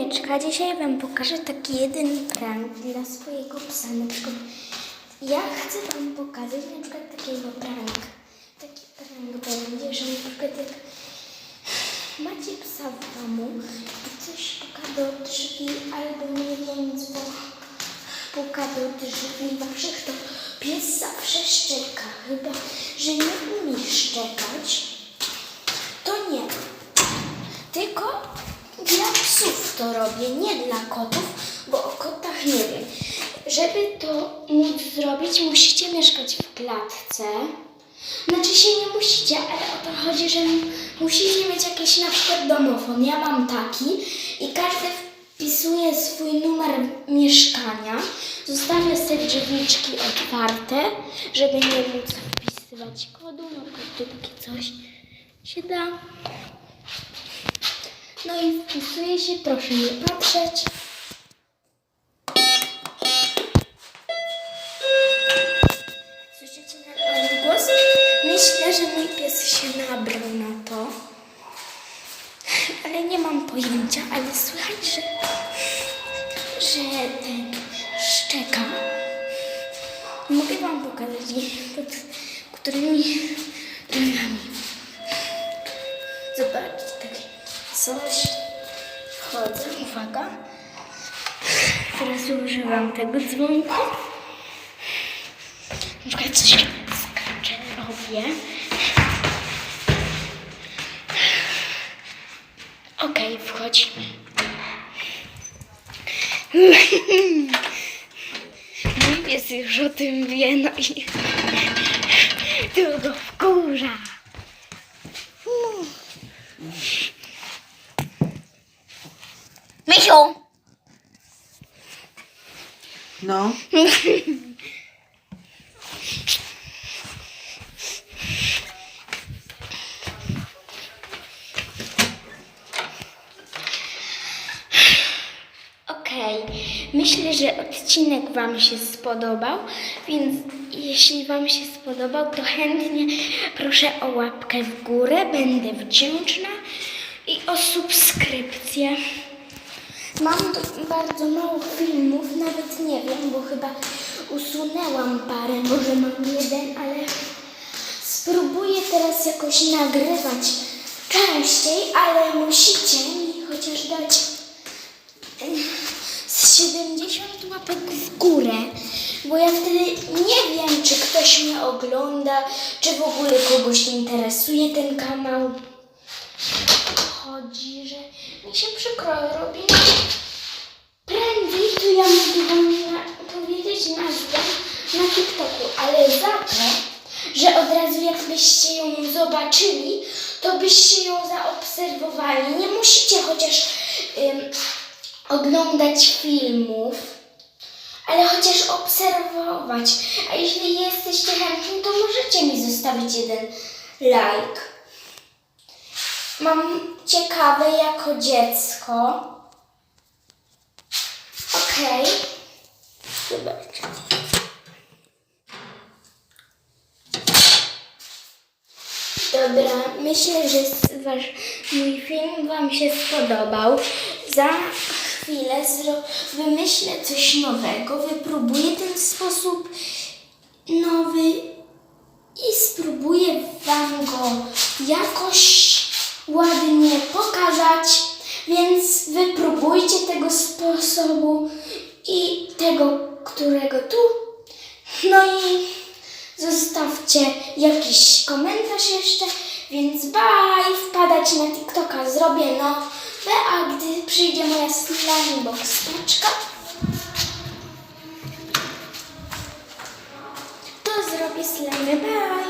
Mieczka, dzisiaj Wam pokażę taki jeden prank dla swojego psa. Na przykład ja chcę Wam pokazać na przykład takiego prank. Taki prank będzie, że na przykład jak macie psa w domu i coś puka do drzwi albo nie wiem co puka do drzwi waszych, to pies zawsze szczeka. Chyba, że nie umie szczekać, to nie. Tylko dla psów to robię, nie dla kotów, bo o kotach nie wiem. Żeby to móc zrobić, musicie mieszkać w klatce. Znaczy się nie musicie, ale o to chodzi, że musicie mieć jakiś na przykład domofon. Ja mam taki i każdy wpisuje swój numer mieszkania. Zostawia sobie drzwiczki otwarte, żeby nie móc wpisywać kodu. No tu takie coś się da. No i wpisuje się, proszę nie patrzeć. Słyszycie ten głos? Myślę, że mój pies się nabrał na to. Ale nie mam pojęcia, ale słychać, że, że ten szczeka. Mogę wam pokazać, pod którymi coś. Wchodzę, uwaga. Teraz używam tego dzwonku. Na coś skaczę, robię. Okej, wchodzimy. Mój pies już o tym wie, no i to go wkurza. Mysiu! No, Okej, myślę, że odcinek Wam się spodobał, więc jeśli Wam się spodobał, to chętnie proszę o łapkę w górę, będę wdzięczna i o subskrypcję. Mam bardzo mało filmów, nawet nie wiem, bo chyba usunęłam parę, może mam jeden, ale spróbuję teraz jakoś nagrywać częściej, ale musicie mi chociaż dać z 70 łapek w górę, bo ja wtedy nie wiem, czy ktoś mnie ogląda, czy w ogóle kogoś interesuje ten kanał. Chodzi, że mi się przykro robi. Prędzej to ja mogę wam powiedzieć nazwę na TikToku, ale za to, że od razu jakbyście ją zobaczyli, to byście ją zaobserwowali. Nie musicie chociaż ym, oglądać filmów, ale chociaż obserwować. A jeśli jesteście chętni, to możecie mi zostawić jeden like. Mam ciekawe jako dziecko. Okej. Zobaczcie. Dobra, myślę, że wasz, mój film Wam się spodobał. Za chwilę wymyślę coś nowego, wypróbuję ten sposób nowy i spróbuję Wam go jakoś ładnie pokazać, więc wypróbujcie tego sposobu i tego, którego tu. No i zostawcie jakiś komentarz jeszcze, więc bye, wpadać na TikToka zrobię nowe, a gdy przyjdzie moja slime box paczka, to zrobię slime, bye.